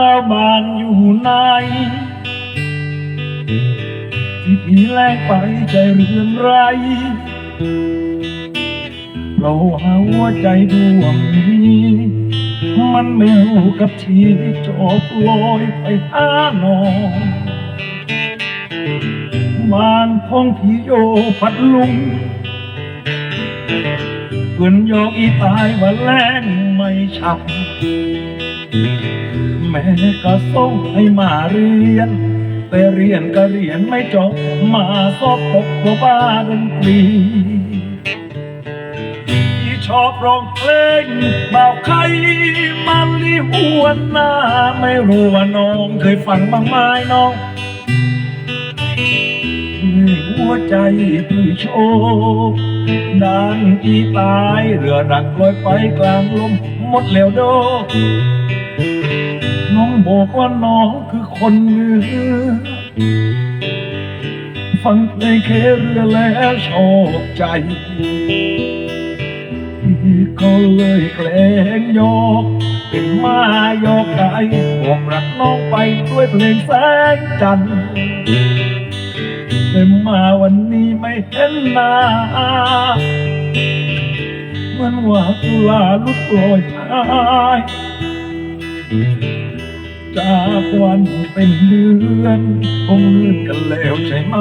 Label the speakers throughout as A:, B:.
A: น้าวบ้านอยู่ไหนที่พี่แลกไปใจเรือนไรเราหาหัวใจดวงนี้ มันไม่รู้กับที่จบลอยไปหานองบ้านของพี่โยพัดลุงเพื่อนโยกอีตายว่าแรงไม่ฉับ แม่ก็ส่งให้มาเรียน แต่เรียนก็เรียนไม่จบ มาสอบตกเพราะบ้าดนตรีที่ชอบร้องเพลงเบาใครมาลีหัวหน้า ไม่รู้ว่าน้องเคยฟังบ้างไหมน้องนี่หัวใจพี่โชคดันอีตายเรือรักลอยไปกลางลมหมดแล้วโด น้องบอกว่าน้องคือคนเหนือ ฟังเพลงเคเรือแล้วชอบใจ พี่ก็เลยแกล้งยอกเป็นมายอกไก่บอกรักน้องไปด้วยเพลงแสงจันทร์แต่มาวันนี้ไม่เห็นหน้ามือนว่าตุลาลุกลอยพาย จากวันเป็นเดือนคงเลื่อนกันแล้วใช่ไหม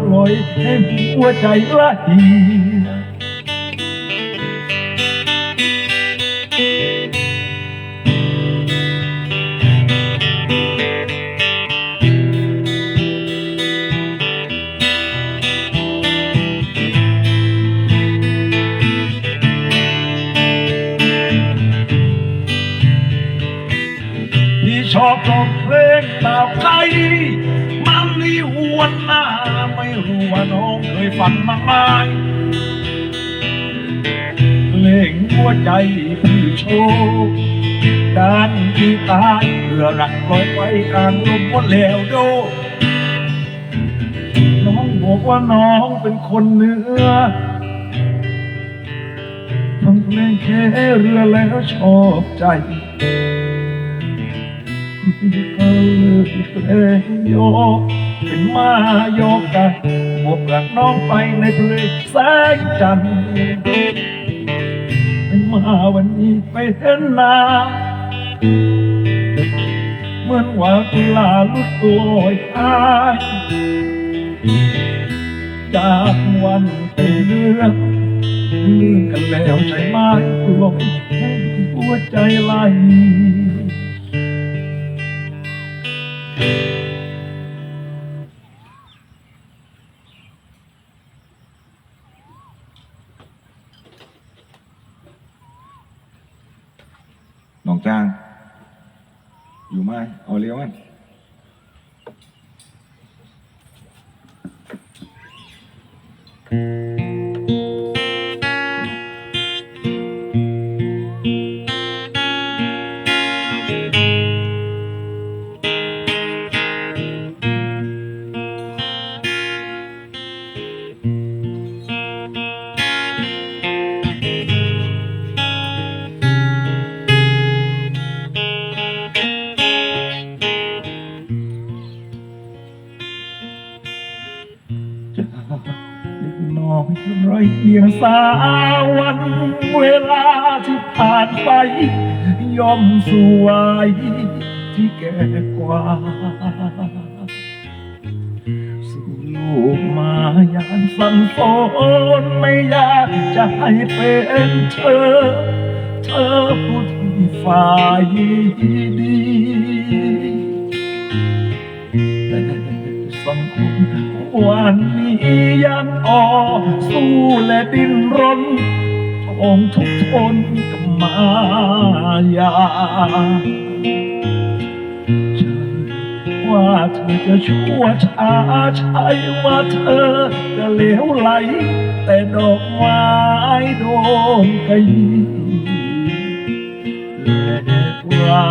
A: ปล่อยให้หัวใจละเอีย ดที่ชอบร้องเพลงตาใครมันนี่หวนหน้าไม่รู้ว่าน้องเคยฝันบ้างไหมเพลงหัวใจพี่โชคด้านที่ตายเพื่อรักลอยไปกลางลมหมดแล้วโดน้องบอกว่าน้องเป็นคนเหนือฟังเพลงแค่เรือแล้วชอบใจ พี่ก็เลยเพลงโยกเป็นมาโยกกันบวกรักน้องไปในเพลงแสงจันทร์เป็นมาวันนี้ไปเห็นหน้าเหมือนว่ากุลาลุกลอยหายจากวันเป็นเดือนลืมกันแล้วใช่ไหมกลอยให้หัวใจไหล
B: น้องจ้าง อยู่ไหมเอาเลี้ยวมัน
A: เพียงสาวันเวลาที่ผ่านไป ย่อมสวยที่แก่กว่า สู่ลูกมายานสันโฟนไม่อยากจะให้เป็นเธอ เธอผู้ที่ฝ่ายดี วันนี้ยังอ่อสู้และดิ้นรนทองทุกทนกับมายาใช่ว่าเธอจะชั่วช้าใช่ว่าเธอจะเหลวไหล แต่ดอกไม้โดนกระยีและว่า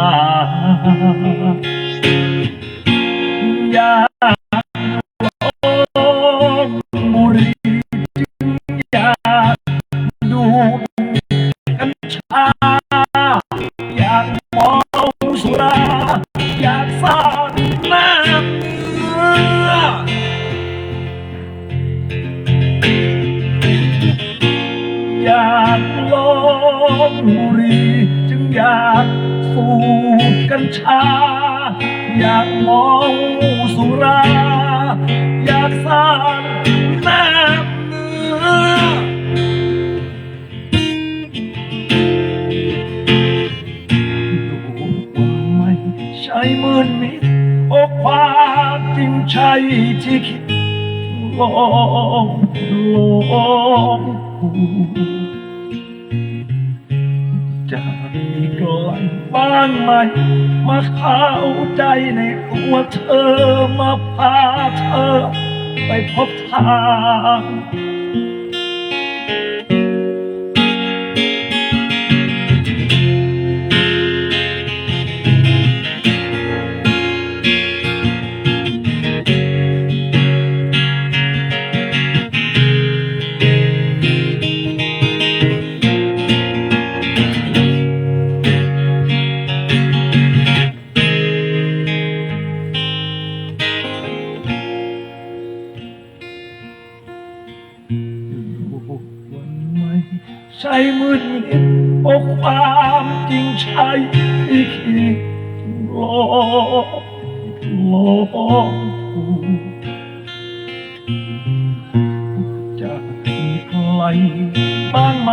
A: กัญชา อยากมองสุรา อยากสร้างแนบเนื้อดูว่าไม่ใช่มืนมิดโอความจริงใช่ที่คิดลองลองจะมีใคร บ้างไหม มาเข้าใจในตัวเธอมาพาเธอ ไปพบทาง บ้างไหม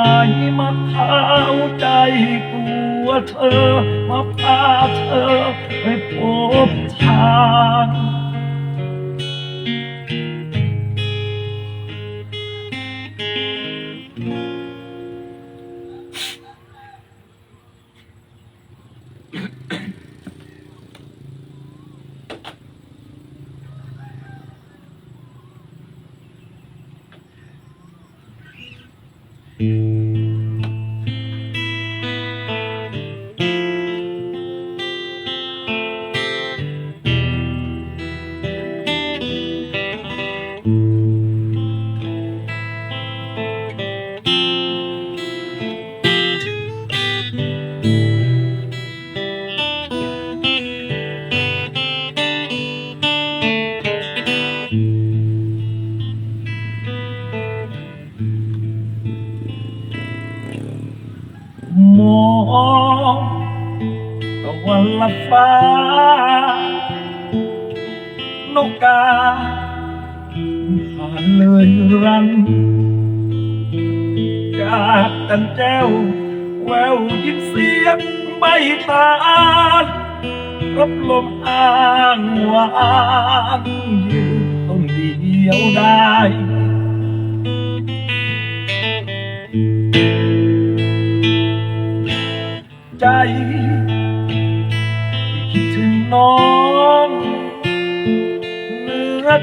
A: มาเข้าใจกลัวเธอ มาพาเธอไปพบทาง นกกาผ่านเลยรันจากตันแจ้ว แววยินเสียงใบตาลรับลมอ้างวางยืนต้นเดียวได้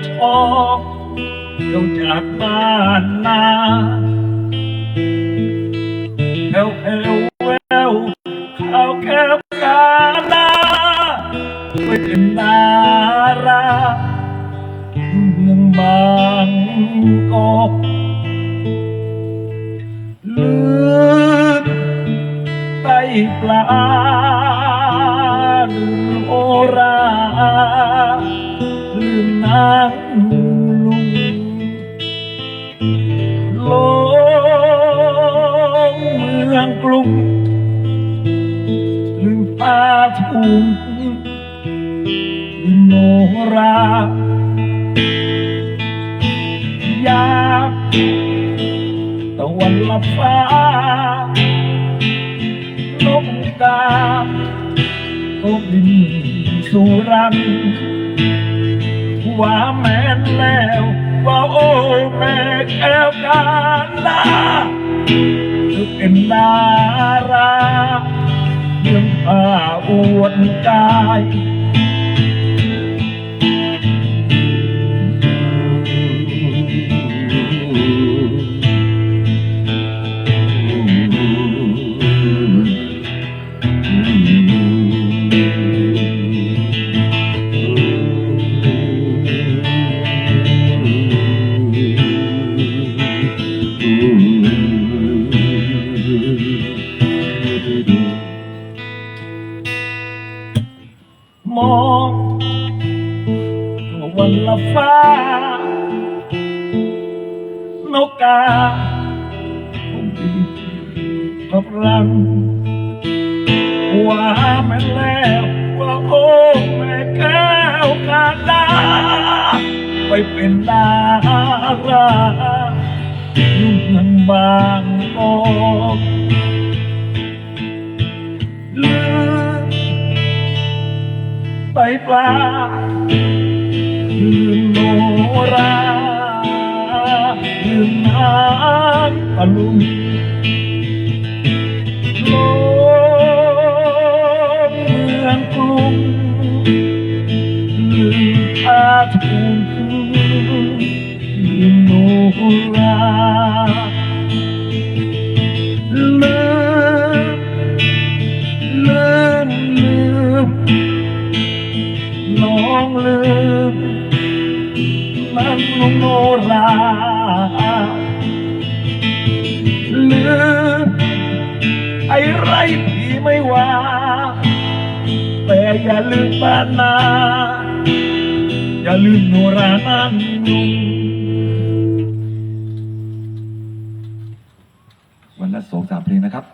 A: ทองเจ้าจากบ้านนาแผ่วแผ่วแววข่าวแก้วกาลาไว้เป็นดาราเมืองบางกอกลืมไตปลาลืมโอราางลุงลงเมืองกรุงลืมผ้าถุงลืมโนราอยากตะวันลับฟ้านกกาก็บินสู่รัง ว่าแม่นแล้วว่าโอ้แม่แก้วกาลาเธอเป็นดาราเรื่องผ้าอวดกาย กาตบลังว่าแม่นแล้วว่าโอ้แม่แก้วกาดาไปเป็นดาราอยู่เมืองบางกอกลืมไปปลาลืมโนรา ลืมน้ำตะลุงลงเมืองกรุงลืมอาทุนลืมโนรา ไม่ว่าแต่อย่าลืมบ้านนาอย่าลืมโนรานั่งลุง
B: วันละสองสามเพลงนะครับ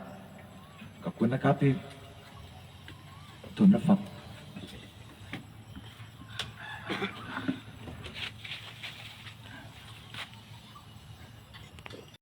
B: ขอบคุณนะครับที่ทุนรับฟัง